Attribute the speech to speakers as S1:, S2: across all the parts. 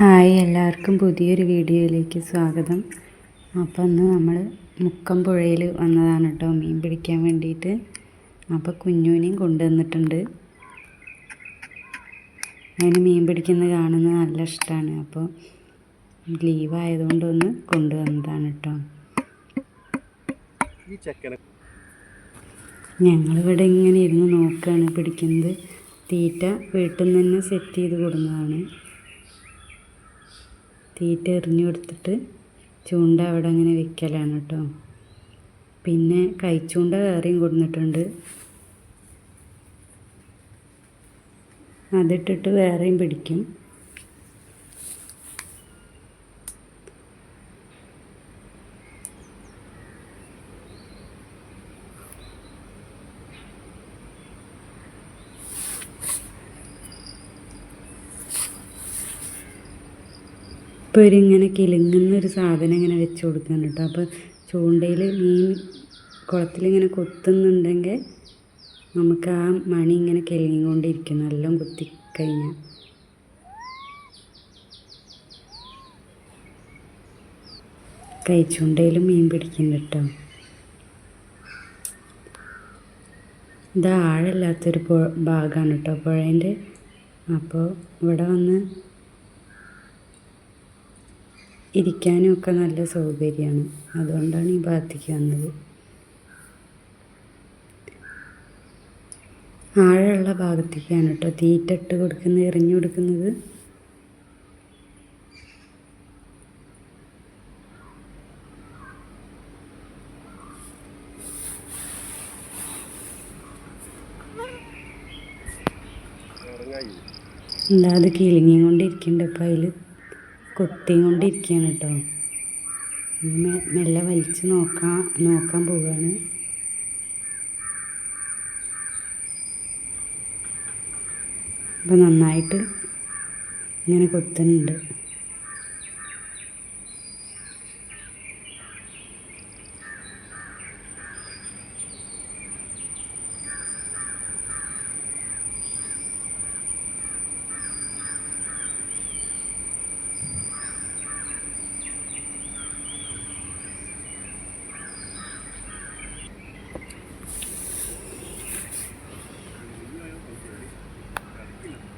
S1: Hi എല്ലാവർക്കും പുതിയൊരു വീഡിയോയിലേക്ക് സ്വാഗതം. അപ്പോൾ ഇന്ന് നമ്മൾ മുക്കം പുഴയിൽ വന്നതാണ് കേട്ടോ മീൻ പിടിക്കാൻ വേണ്ടിയിട്ട്. അപ്പോൾ കുഞ്ഞുവിനെയും കൊണ്ടുവന്നിട്ടുണ്ട്. അതിന് മീൻ പിടിക്കുന്നത് കാണുന്നത് നല്ല ഇഷ്ടമാണ്. അപ്പോൾ ലീവ് ആയതുകൊണ്ട് ഒന്ന് കൊണ്ടുവന്നതാണ് കേട്ടോ. ഞങ്ങളിവിടെ ഇങ്ങനെ ഇരുന്ന് നോക്കുകയാണ് പിടിക്കുന്നത്. തീറ്റ വീട്ടിൽ നിന്ന് സെറ്റ് ചെയ്ത് കൊടുക്കുന്നതാണ്. തീറ്റ എറിഞ്ഞു കൊടുത്തിട്ട് ചൂണ്ട അവിടെ അങ്ങനെ വെക്കലാണ് കേട്ടോ. പിന്നെ കൈച്ചൂണ്ട വേറെയും കൊടുത്തിട്ടുണ്ട് അതിട്ടിട്ട് വേറെയും പിടിക്കും. ഇപ്പോൾ ഒരു ഇങ്ങനെ കിലുങ്ങുന്ന ഒരു സാധനം ഇങ്ങനെ വെച്ച് കൊടുക്കുന്നുണ്ട് കേട്ടോ. അപ്പോൾ ചൂണ്ടയിൽ മീൻ കുളത്തിലിങ്ങനെ കൊത്തുന്നുണ്ടെങ്കിൽ നമുക്ക് ആ മണി ഇങ്ങനെ കിലുങ്ങിക്കൊണ്ടിരിക്കും നല്ല കുത്തി കഴിഞ്ഞാൽ കൈച്ചൂണ്ടയിലും മീൻ പിടിക്കുന്നുണ്ട് കേട്ടോ. ഇത് ആഴമില്ലാത്തൊരു ഭാഗമാണ് കേട്ടോ പുഴേന്റെ. അപ്പോൾ ഇവിടെ വന്ന് ഇരിക്കാനും ഒക്കെ നല്ല സൗകര്യമാണ്. അതുകൊണ്ടാണ് ഈ ഭാഗത്തേക്ക് വന്നത്. ആഴമുള്ള ഭാഗത്തേക്കാണ് കേട്ടോ തീറ്റ ഇട്ട് കൊടുക്കുന്നത് എറിഞ്ഞു കൊടുക്കുന്നത്. എന്താ അത് കിളിങ്ങിയും കൊണ്ടിരിക്കുന്നുണ്ട് അതിൽ കൊത്തിയും കൊണ്ടിരിക്കുകയാണ് കേട്ടോ മെല്ലെ വലിച്ച് നോക്കാൻ നോക്കാൻ പോവുകയാണ് അപ്പോൾ നന്നായിട്ട് ഇങ്ങനെ കൊത്തുന്നുണ്ട്.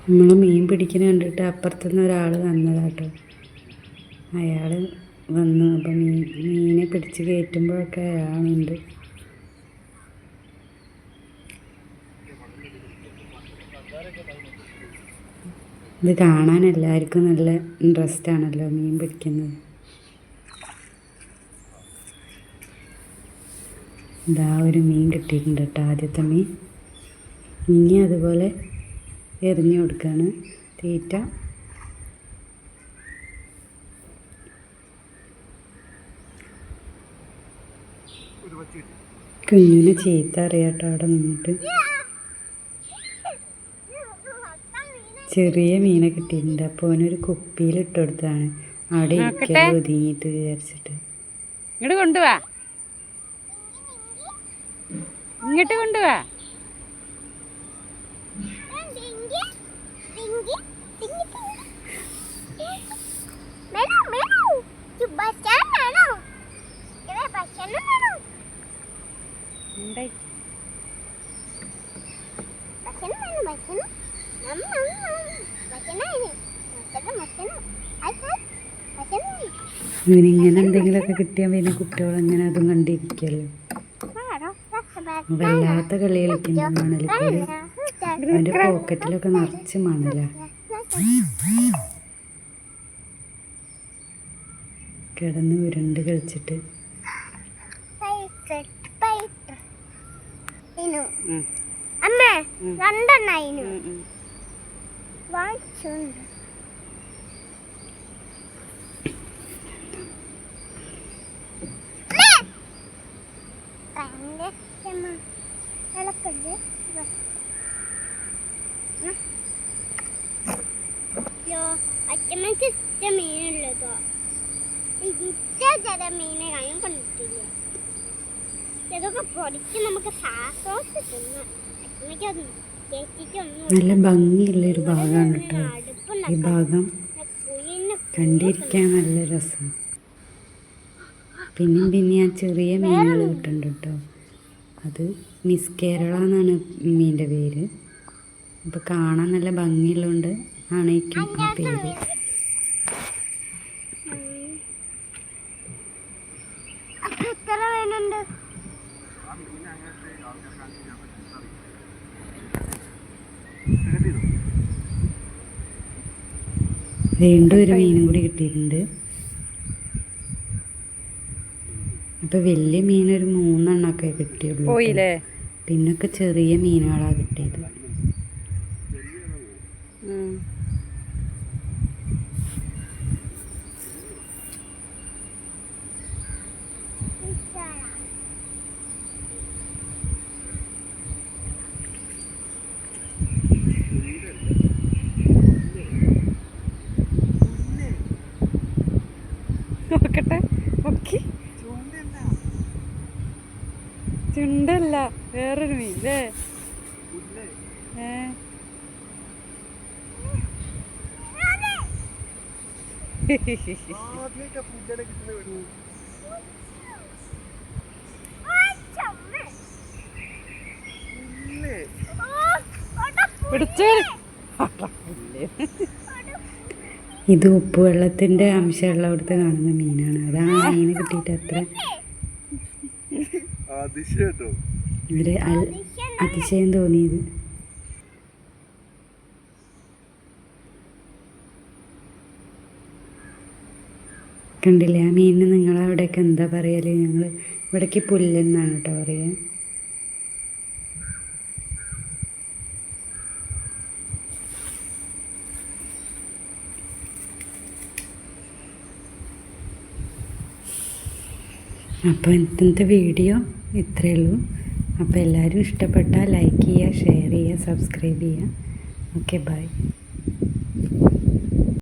S1: നമ്മൾ മീൻ പിടിക്കുന്ന കണ്ടിട്ട് അപ്പുറത്തു നിന്ന് ഒരാൾ വന്നതാട്ടോ. അയാൾ വന്നു അപ്പം മീൻ മീനെ പിടിച്ച് കയറ്റുമ്പോഴൊക്കെ അയാളുണ്ട്. ഇത് കാണാൻ എല്ലാവർക്കും നല്ല ഇൻട്രസ്റ്റ് ആണല്ലോ മീൻ പിടിക്കുന്നത്. ഇതാ ഒരു മീൻ കിട്ടിയിട്ടുണ്ട് കേട്ടോ ആദ്യത്തെ മീൻ. ഇനി അതുപോലെ എറിഞ്ഞു കൊടുക്കുകയാണ് തീറ്റ. കുഞ്ഞിന് ചീത്ത അറിയാട്ടോ അവിടെ നിന്നിട്ട്. ചെറിയ മീനെ കിട്ടിയിട്ടുണ്ട്. അപ്പോൾ അവനൊരു കുപ്പിയിൽ ഇട്ട് കൊടുത്താണ് അവിടെ ഇരിക്കൽ ഒതുങ്ങിയിട്ട് വിചാരിച്ചിട്ട്.
S2: ഇങ്ങോട്ട് കൊണ്ടുവാ. ഇങ്ങോട്ട് കൊണ്ടുവാ.
S1: ഇവനിങ്ങനെ എന്തെങ്കിലുമൊക്കെ കിട്ടിയാൽ പിന്നെ കുട്ടികളെങ്ങനെ അതും കണ്ടിരിക്കല്ലോ വല്ലാത്ത കളി കളിക്കുന്ന മണലിക്കൂടി അവന്റെ പോക്കറ്റിലൊക്കെ നിറച്ച് മണല. കിടന്ന് ഉരുണ്ട് കളിച്ചിട്ട്.
S3: അമ്മ ഭയങ്കര ഇഷ്ടമാ ഇളക്കത് മീനുള്ളതോ മീനെ ഞാൻ കണ്ടിട്ടില്ല. ഇതൊക്കെ പൊടിച്ച് നമുക്ക് സാസോസ് തിന്നാം.
S1: നല്ല ഭംഗിയുള്ള ഒരു ഭാഗമാണ് കേട്ടോ. ഈ ഭാഗം കണ്ടിരിക്കാൻ നല്ല രസം. പിന്നെയും പിന്നെ ആ ചെറിയ മീനുകൾ കിട്ടുന്നുണ്ട് കേട്ടോ. അത് മിസ് കേരള എന്നാണ് മീന്റെ പേര്. അപ്പോൾ കാണാൻ നല്ല ഭംഗിയുള്ളതുകൊണ്ട് ആണേക്കും ആ പേര്. വീണ്ടും ഒരു മീനും കൂടി കിട്ടിയിട്ടുണ്ട്. അപ്പോൾ വലിയ മീൻ ഒരു മൂന്നെണ്ണമൊക്കെ കിട്ടിയുള്ളൂ.
S2: പോയില്ലേ?
S1: പിന്നൊക്കെ ചെറിയ മീനുകളാണ് കിട്ടിയത്.
S2: ചുണ്ടല്ല വേറൊരു മീൻ അല്ലേ ഏ. പിടിച്ചേ.
S1: ഇത് ഉപ്പുവെള്ളത്തിന്റെ അംശമുള്ള അവിടുത്തെ കാണുന്ന മീനാണ്. അതാണ് മീൻ കിട്ടിയിട്ട് അത്ര അൽ അതിശയം തോന്നിയത്. കണ്ടില്ലേ? ആ മീനിന് നിങ്ങളവിടെയൊക്കെ എന്താ പറയൽ? ഞങ്ങൾ ഇവിടേക്ക് പുല്ലെന്നാണ് കേട്ടോ പറയുക അപ്പോൾ ഇന്നത്തെ വീഡിയോ ഇത്രയേ ഉള്ളൂ. അപ്പോൾ എല്ലാവരും ഇഷ്ടപ്പെട്ടാൽ ലൈക്ക് ചെയ്യുക ഷെയർ ചെയ്യുക സബ്സ്ക്രൈബ് ചെയ്യുക. Okay bye